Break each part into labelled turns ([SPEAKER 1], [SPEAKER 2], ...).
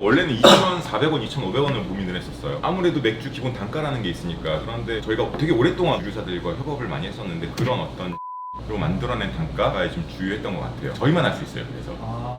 [SPEAKER 1] 원래는 2,400원, 2,500원을 고민을 했었어요. 아무래도 맥주 기본 단가라는 게 있으니까. 그런데 저희가 되게 오랫동안 주류사들과 협업을 많이 했었는데 그런 어떤 로 만들어낸 단가가 좀 주요했던 것 같아요. 저희만 할 수 있어요. 그래서.
[SPEAKER 2] 아,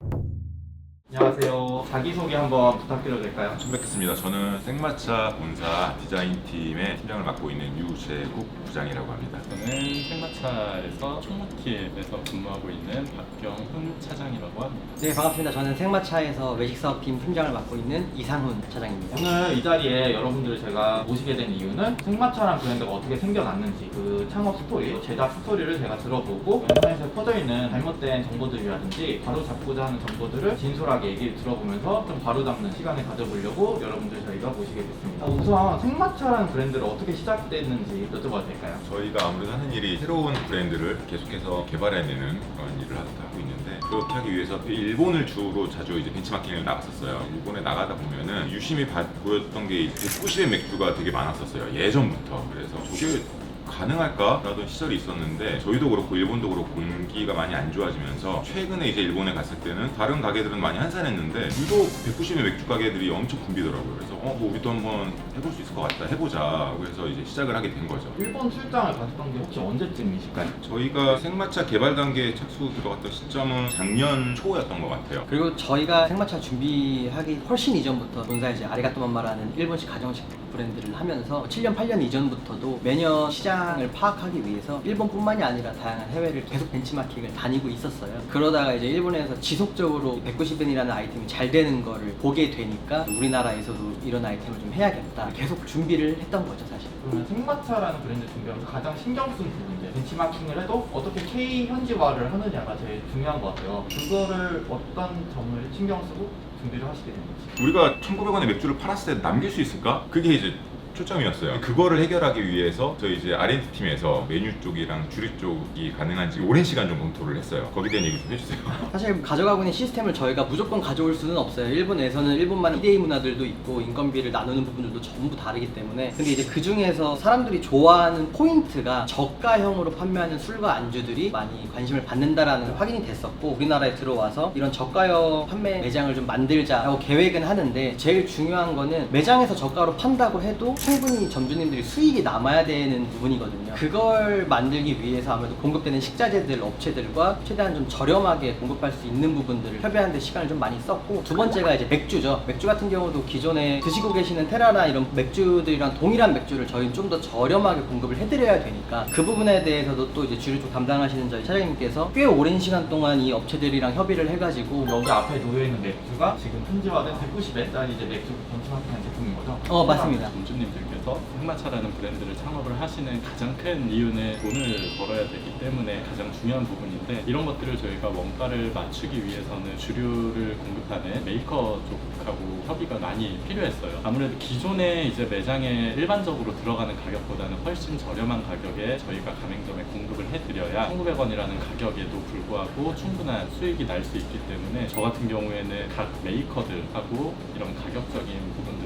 [SPEAKER 2] 안녕하세요. 자기소개 한번 부탁드려도 될까요?
[SPEAKER 1] 처음 뵙겠습니다. 저는 생마차 본사 디자인팀의 팀장을 맡고 있는 유재국 부장이라고 합니다.
[SPEAKER 3] 저는 생마차에서 총무팀에서 근무하고 있는 박경훈 차장이라고 합니다.
[SPEAKER 4] 네 반갑습니다. 저는 생마차에서 외식사업팀 팀장을 맡고 있는 이상훈 차장입니다.
[SPEAKER 2] 오늘 이 자리에 여러분들을 제가 모시게 된 이유는 생마차란 브랜드가 어떻게 생겨났는지 그 창업 스토리, 제작 스토리를 제가 들어보고 인터넷에 퍼져있는 잘못된 정보들이라든지 바로잡고자 하는 정보들을 진솔하게 얘기를 들어보면서 좀 바로잡는 시간을 가져보려고 여러분들 저희가 모시게 됐습니다. 어, 우선 생마차라는 브랜드를 어떻게 시작됐는지 여쭤봐도 될까요?
[SPEAKER 1] 저희가 아무래도 하는 일이 새로운 브랜드를 계속해서 개발해내는 그런 일을 하고 하고 있는데 그렇게 하기 위해서 일본을 주로 자주 이제 벤치마킹을 나갔었어요. 일본에 나가다 보면은 유심히 봐- 보였던 게 190의 맥주가 되게 많았었어요. 예전부터. 그래서 저게 가능할까라던 시절이 있었는데 저희도 그렇고 일본도 그렇고 공기가 많이 안 좋아지면서 최근에 이제 일본에 갔을 때는 다른 가게들은 많이 한산했는데 유독 190의 맥주 가게들이 엄청 붐비더라고요. 그래서 어 뭐 우리도 한번 해볼 수 있을 것 같다 해보자. 그래서 이제 시작을 하게 된 거죠.
[SPEAKER 2] 일본 출장을 가셨던 게 혹시 언제쯤이실까요?
[SPEAKER 1] 저희가 생마차 개발 단계에 착수 들어갔던 시점은 작년 초였던 것 같아요.
[SPEAKER 4] 그리고 저희가 생마차 준비하기 훨씬 이전부터 본사에 이제 아리가토맘마라는 일본식 가정식 브랜드를 하면서 7년 8년 이전부터도 매년 시장을 파악하기 위해서 일본뿐만이 아니라 다양한 해외를 계속 벤치마킹을 다니고 있었어요. 그러다가 이제 일본에서 지속적으로 190엔이라는 아이템이 잘 되는 거를 보게 되니까 우리나라에서도 이런 아이템을 좀 해야겠다. 계속 준비를 했던 거죠, 사실.
[SPEAKER 2] 그러면 생마차라는 브랜드 준비하면서 가장 신경 쓴 부분들 벤치마킹을 해도 어떻게 K 현지화를 하느냐가 제일 중요한 것 같아요 그거를 어떤 점을 신경 쓰고 준비를 하시게 됐는지
[SPEAKER 1] 우리가 1,900원의 맥주를 팔았을 때 남길 수 있을까? 그게 이제 초점이었어요. 그거를 해결하기 위해서 저희 이제 R&D 팀에서 메뉴 쪽이랑 주류 쪽이 가능한지 오랜 시간 좀 검토를 했어요. 거기에 대한 얘기 좀 해주세요.
[SPEAKER 4] 사실 가져가고 있는 시스템을 저희가 무조건 가져올 수는 없어요. 일본에서는 일본만의 PDA 문화들도 있고 인건비를 나누는 부분들도 전부 다르기 때문에 근데 이제 그 중에서 사람들이 좋아하는 포인트가 저가형으로 판매하는 술과 안주들이 많이 관심을 받는다라는 걸 확인이 됐었고 우리나라에 들어와서 이런 저가형 판매 매장을 좀 만들자라고 계획은 하는데 제일 중요한 거는 매장에서 저가로 판다고 해도 충분히 점주님들이 수익이 남아야 되는 부분이거든요. 그걸 만들기 위해서 아무래도 공급되는 식자재들 업체들과 최대한 좀 저렴하게 공급할 수 있는 부분들을 협의하는 데 시간을 좀 많이 썼고 두 번째가 이제 맥주죠. 맥주 같은 경우도 기존에 드시고 계시는 테라나 이런 맥주들이랑 동일한 맥주를 저희는 좀 더 저렴하게 공급을 해드려야 되니까 그 부분에 대해서도 또 이제 주류 쪽 담당하시는 저희 차장님께서 꽤 오랜 시간 동안 이 업체들이랑 협의를 해가지고
[SPEAKER 2] 여기 앞에 놓여있는 맥주가 지금 현지화된 190엔짜리 이제 맥주 벤치마킹한 제품인 거죠?
[SPEAKER 4] 어 맞습니다.
[SPEAKER 3] 점주님들 께서 생마차라는 브랜드를 창업을 하시는 가장 큰 이유는 돈을 벌어야 되기 때문에 가장 중요한 부분인데 이런 것들을 저희가 원가를 맞추기 위해서는 주류를 공급하는 메이커 쪽하고 협의가 많이 필요했어요. 아무래도 기존에 이제 매장에 일반적으로 들어가는 가격보다는 훨씬 저렴한 가격에 저희가 가맹점에 공급을 해드려야 1,900원이라는 가격에도 불구하고 충분한 수익이 날 수 있기 때문에 저 같은 경우에는 각 메이커들하고 이런 가격적인 부분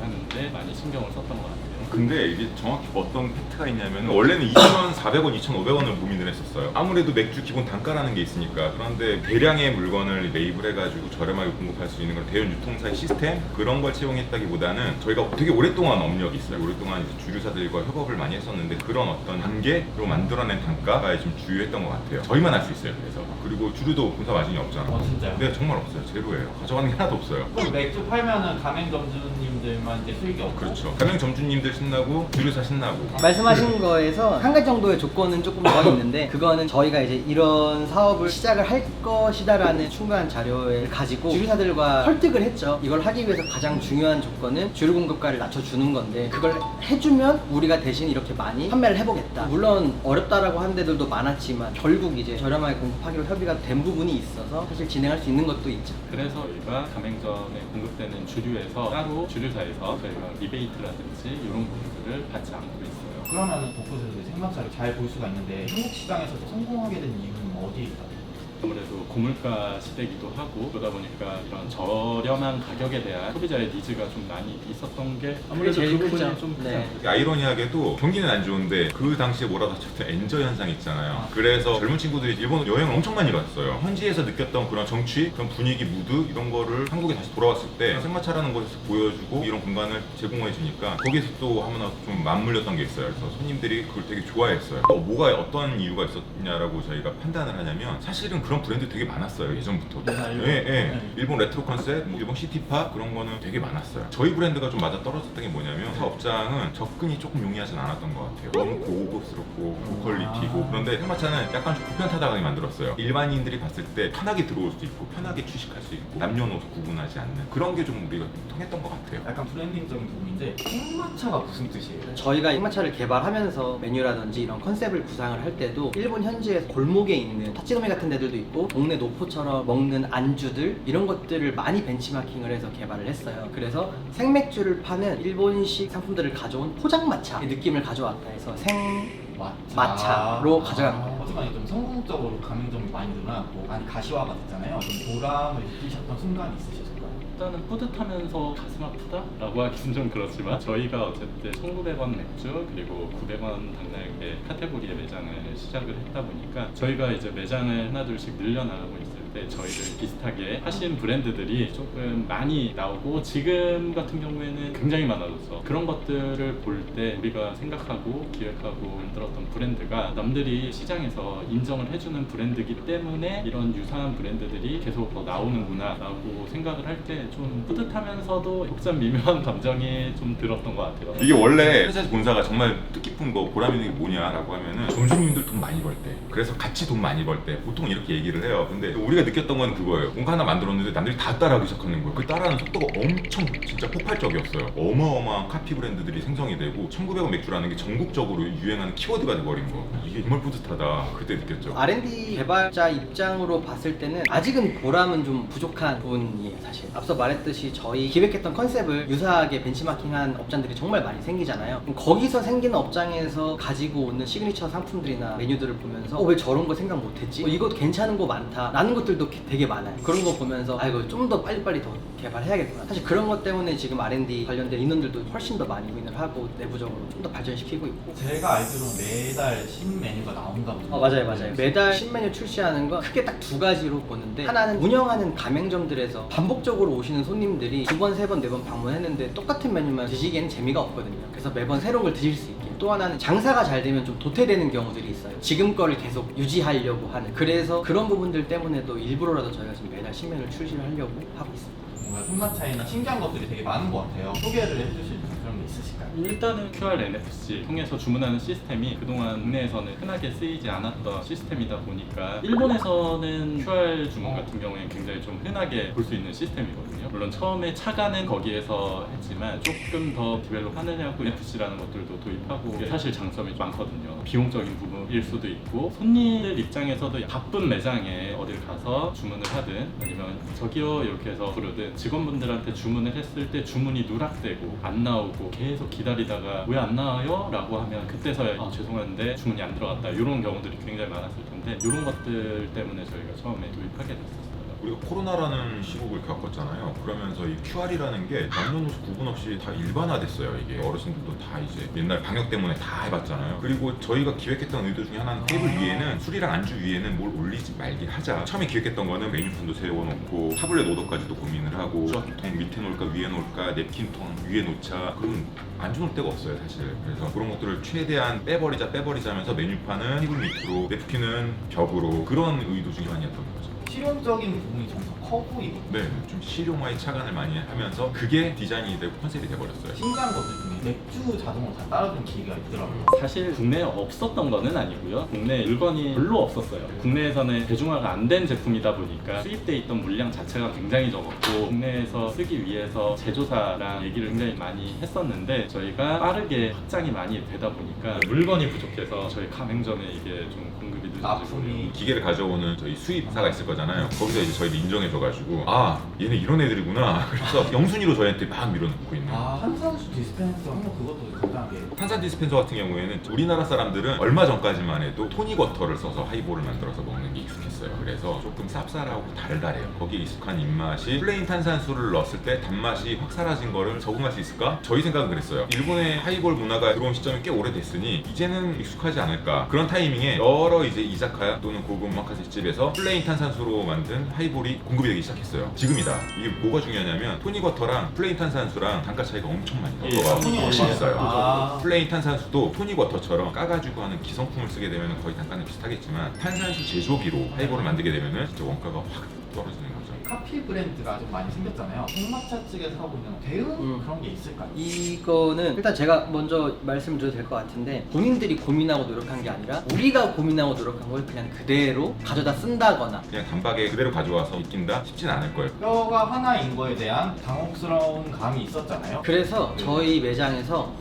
[SPEAKER 3] 조율하는데 많이 신경을 썼던 것 같아요.
[SPEAKER 1] 근데 이게 정확히 어떤 팩트가 있냐면 원래는 2,400원, 2,500원을 고민을 했었어요. 아무래도 맥주 기본 단가라는 게 있으니까 그런데 대량의 물건을 매입을 해가지고 저렴하게 공급할 수 있는 그런 대형 유통사의 시스템 그런 걸 채용했다기보다는 저희가 되게 오랫동안 업력이 있어요. 오랫동안 이제 주류사들과 협업을 많이 했었는데 그런 어떤 단계로 만들어낸 단가가 좀 주요했던 것 같아요. 저희만 할수 있어요. 그래서 그리고 주류도 본사 마진이 없잖아.
[SPEAKER 2] 어 진짜요?
[SPEAKER 1] 네, 정말 없어요. 제로예요. 가져가는 게 하나도 없어요.
[SPEAKER 2] 그럼 맥주 팔면은 가맹점주님들만 이제 수익이 없고
[SPEAKER 1] 그렇죠. 가맹 점주님들 신나고 주류사 신나고.
[SPEAKER 4] 말씀하신 거에서 한 가지 정도의 조건은 조금 더 있는데 그거는 저희가 이제 이런 사업을 시작을 할 것이다라는 충분한 자료를 가지고 주류사들과 설득을 했죠. 이걸 하기 위해서 가장 중요한 조건은 주류 공급가를 낮춰주는 건데 그걸 해주면 우리가 대신 이렇게 많이 판매를 해보겠다. 물론 어렵다라고 하는 데들도 많았지만 결국 이제 저렴하게 공급하기로 협의 가 된 부분이 있어서 사실 진행할 수 있는 것도 있죠.
[SPEAKER 3] 그래서 저희가 가맹점에 공급되는 주류에서 따로 주류사에서 저희가 리베이트라든지 이런 부분들을 받지 않고 있어요.
[SPEAKER 2] 그러면은 곳곳에서 이제 생마차를 잘 볼 수가 있는데 한국 시장에서 성공하게 된 이유는 어디에 있다?
[SPEAKER 3] 아무래도 고물가 시대이기도 하고 그러다 보니까 이런 저렴한 가격에 대한 소비자의 니즈가 좀 많이 있었던 게 아무래도
[SPEAKER 4] 제일
[SPEAKER 3] 그 부분이
[SPEAKER 4] 크죠.
[SPEAKER 3] 좀 크지
[SPEAKER 4] 네.
[SPEAKER 3] 않을까.
[SPEAKER 1] 아이러니하게도 경기는 안 좋은데 그 당시에 몰아닥쳤던 엔저 현상 있잖아요. 그래서 젊은 친구들이 일본 여행을 엄청 많이 갔어요. 현지에서 느꼈던 그런 정취, 그런 분위기, 무드 이런 거를 한국에 다시 돌아왔을 때 생마차라는 곳에서 보여주고 이런 공간을 제공해 주니까 거기서 또 하나 좀 맞물렸던 게 있어요. 그래서 손님들이 그걸 되게 좋아했어요. 또 뭐가 어떤 이유가 있었냐라고 저희가 판단을 하냐면 사실은 그런 브랜드 되게 많았어요 예전부터.
[SPEAKER 2] 아, 일본?
[SPEAKER 1] 예, 예.
[SPEAKER 2] 네.
[SPEAKER 1] 일본 레트로 컨셉, 뭐 일본 시티팝 그런 거는 되게 많았어요. 저희 브랜드가 좀 맞아 떨어졌던 게 뭐냐면 사업장은 접근이 조금 용이하진 않았던 것 같아요. 너무 고급스럽고 고퀄리티고
[SPEAKER 2] 아.
[SPEAKER 1] 그런데 생마차는 약간 좀 불편하다고 만들었어요. 일반인들이 봤을 때 편하게 들어올 수 있고 편하게 취식할 수 있고 남녀노소 구분하지 않는 그런 게 좀 우리가 통했던 것 같아요.
[SPEAKER 2] 약간 브랜딩적인 부분인데 생마차가 무슨 뜻이에요?
[SPEAKER 4] 저희가 생마차를 개발하면서 메뉴라든지 이런 컨셉을 구상을 할 때도 일본 현지의 골목에 있는 타치노미 같은 데들도 있고 동네 노포처럼 먹는 안주들 이런 것들을 많이 벤치마킹을 해서 개발을 했어요. 그래서 생맥주를 파는 일본식 상품들을 가져온 포장마차의 느낌을 가져왔다 해서 생
[SPEAKER 2] 마차.
[SPEAKER 4] 마차로 가져간 거예요.
[SPEAKER 2] 하지만 좀 성공적으로 가맹점이 많이 늘어났고 많이 가시화가 됐잖아요. 좀 보람을 느끼셨던 순간이 있으셨을까요?
[SPEAKER 3] 일단은 뿌듯하면서 가슴 아프다라고 하기는 좀 그렇지만 저희가 어쨌든 1,900원 맥주 그리고 900원 당나귀 카테고리의 매장을 시작을 했다 보니까 저희가 이제 매장을 하나 둘씩 늘려나가고 있을 때 저희를 비슷하게 하신 브랜드들이 조금 많이 나오고 지금 같은 경우에는 굉장히 많아졌어 그런 것들을 볼 때 우리가 생각하고 기획하고 만들었던 브랜드가 남들이 시장에서 인정을 해주는 브랜드이기 때문에 이런 유사한 브랜드들이 계속 더 나오는구나 라고 생각을 할 때 좀 뿌듯하면서도 복잡 미묘한 감정이 좀 들었던 것 같아요.
[SPEAKER 1] 이게 원래 회사 본사가 정말 뜻깊은 거 보람 있는 게 뭐냐라고 하면은 점주님들 돈 많이 벌 때. 그래서 같이 돈 많이 벌 때 보통 이렇게 얘기를 해요. 근데 우리가 느꼈던 건 그거예요. 뭔가 하나 만들었는데 남들이 다 따라하기 시작하는 거예요. 그 따라하는 속도가 엄청 진짜 폭발적이었어요. 어마어마한 카피 브랜드들이 생성이 되고 1900원 맥주라는 게 전국적으로 유행하는 키워드가 돼버린 거. 이게 정말 뿌듯하다. 그때 느꼈죠.
[SPEAKER 4] R&D 개발자 입장으로 봤을 때는 아직은 보람은 좀 부족한 부분이에요 사실. 앞서 말했듯이 저희 기획했던 컨셉을 유사하게 벤치마킹한 업장들이 정말 많이 생기잖아요. 거기서 생기는 업장에서 가지고 오는 시그니처 상품들이나 메뉴들을 보면서 어, 왜 저런 거 생각 못했지? 어, 이거 괜찮은 거 많다. 라는 것들 도 게- 되게 많아요 그런 거 보면서 아이고 좀더 빨리빨리 더 개발해야겠구나 사실 그런 것 때문에 지금 R&D 관련된 인원들도 훨씬 더 많이 구인을 하고 내부적으로 좀 더 발전시키고 있고
[SPEAKER 2] 제가 알기로는 매달 신메뉴가 나온다고.
[SPEAKER 4] 어, 맞아요, 맞아요. 매달 신메뉴 출시하는 거 크게 딱 두 가지로 보는데 하나는 운영하는 가맹점들에서 반복적으로 오시는 손님들이 두 번, 세 번, 네 번 방문했는데 똑같은 메뉴만 드시기에는 재미가 없거든요. 그래서 매번 새로운 걸 드실 수 있게. 또 하나는 장사가 잘 되면 좀 도태되는 경우들이 있어요. 지금 거를 계속 유지하려고 하는. 그래서 그런 부분들 때문에도 일부러라도 저희가 지금 매달 신메뉴를 출시를 하려고 하고 있습니다.
[SPEAKER 2] 뭔가 생마차에는 신기한 것들이 되게 많은 것 같아요. 소개를 해주실 있으실까요?
[SPEAKER 3] 일단은 QR NFC 통해서 주문하는 시스템이 그동안 국내에서는 흔하게 쓰이지 않았던 시스템이다 보니까 일본에서는 QR 주문 같은 경우에 굉장히 좀 흔하게 볼 수 있는 시스템이거든요. 물론 처음에 차가는 거기에서 했지만 조금 더 디벨롭 하느냐고 NFC라는 것들도 도입하고 사실 장점이 많거든요. 비용적인 부분일 수도 있고 손님들 입장에서도 바쁜 매장에 어딜 가서 주문을 하든 아니면 저기요 이렇게 해서 부르든 직원분들한테 주문을 했을 때 주문이 누락되고 안 나오고 계속 기다리다가 왜 안 나와요? 라고 하면 그때서야 아, 죄송한데 주문이 안 들어갔다 이런 경우들이 굉장히 많았을 텐데 이런 것들 때문에 저희가 처음에 도입하게 됐었어요.
[SPEAKER 1] 우리가 코로나라는 시국을 겪었잖아요. 그러면서 이 QR이라는 게 남녀노소 구분 없이 다 일반화됐어요. 이게 어르신들도 다 이제 옛날 방역 때문에 다 해봤잖아요. 그리고 저희가 기획했던 의도 중에 하나는 테이블 위에는 술이랑 안주 위에는 뭘 올리지 말게 하자. 처음에 기획했던 거는 메뉴판도 세워놓고 타블렛 오더까지도 고민을 하고 수화통 밑에 놓을까 위에 놓을까 냅킨통 위에 놓자. 그럼 안주 놓을 데가 없어요 사실. 그래서 그런 것들을 최대한 빼버리자 빼버리자 하면서 메뉴판은 테이블 밑으로 냅킨은 벽으로 그런 의도 중에 하나였던 거죠.
[SPEAKER 2] 실용적인 부분이 좀더커 보이고
[SPEAKER 1] 네, 좀 실용화에 착안을 많이 하면서 그게 디자인이 되고 컨셉이 돼버렸어요.
[SPEAKER 2] 신기한 것들 중에 맥주 자동으로 다 따라주는 기계가 있더라고요.
[SPEAKER 3] 사실 국내에 없었던 거는 아니고요. 국내 물건이 별로 없었어요. 국내에서는 대중화가 안 된 제품이다 보니까 수입돼 있던 물량 자체가 굉장히 적었고 국내에서 쓰기 위해서 제조사랑 얘기를 굉장히 많이 했었는데 저희가 빠르게 확장이 많이 되다 보니까 물건이 부족해서 저희 가맹점에 이게 좀 공급이
[SPEAKER 2] 납품이
[SPEAKER 1] 기계를 가져오는 저희 수입사가 있을 거잖아요. 거기서 이제 저희를 인정해줘가지고 아 얘네 이런 애들이구나. 그래서 영순위로 저희한테 막 밀어넣고 있는.
[SPEAKER 2] 아 한산수 디스펜서 한번 그것도 간단하게
[SPEAKER 1] 탄산 디스펜서 같은 경우에는 우리나라 사람들은 얼마 전까지만 해도 토닉 워터를 써서 하이볼을 만들어서 먹는 게 익숙했어요. 있어요. 그래서 조금 쌉쌀하고 달달해요. 거기에 익숙한 입맛이 플레인 탄산수를 넣었을 때 단맛이 확 사라진 거를 적응할 수 있을까? 저희 생각은 그랬어요. 일본의 하이볼 문화가 들어온 시점이 꽤 오래됐으니 이제는 익숙하지 않을까. 그런 타이밍에 여러 이제 이자카야 또는 고급 마카세 집에서 플레인 탄산수로 만든 하이볼이 공급이 되기 시작했어요. 지금이다. 이게 뭐가 중요하냐면 토닉워터랑 플레인 탄산수랑 단가 차이가 엄청 많이 나요.
[SPEAKER 3] 예.
[SPEAKER 1] 훨씬 있어요.
[SPEAKER 2] 아.
[SPEAKER 1] 플레인 탄산수도 토닉워터처럼 까가지고 하는 기성품을 쓰게 되면 거의 단가는 비슷하겠지만 탄산수 제조기로 하이볼 을 만들게 되면 진짜 원가가 확 떨어지는 거죠.
[SPEAKER 2] 카피 브랜드가 좀 많이 생겼잖아요. 생마차 측에서 하고 있는 대응
[SPEAKER 4] 음.
[SPEAKER 2] 그런 게 있을까요?
[SPEAKER 4] 이거는 일단 제가 먼저 말씀을 드려도 될 것 같은데 본인들이 고민하고 노력한 게 아니라 우리가 고민하고 노력한 걸 그냥 그대로 가져다 쓴다거나
[SPEAKER 1] 그냥 단박에 그대로 가져와서 익힌다 쉽진 않을 거예요.
[SPEAKER 2] 뼈가 하나인 거에 대한 당혹스러운 감이 있었잖아요.
[SPEAKER 4] 그래서 저희 매장에서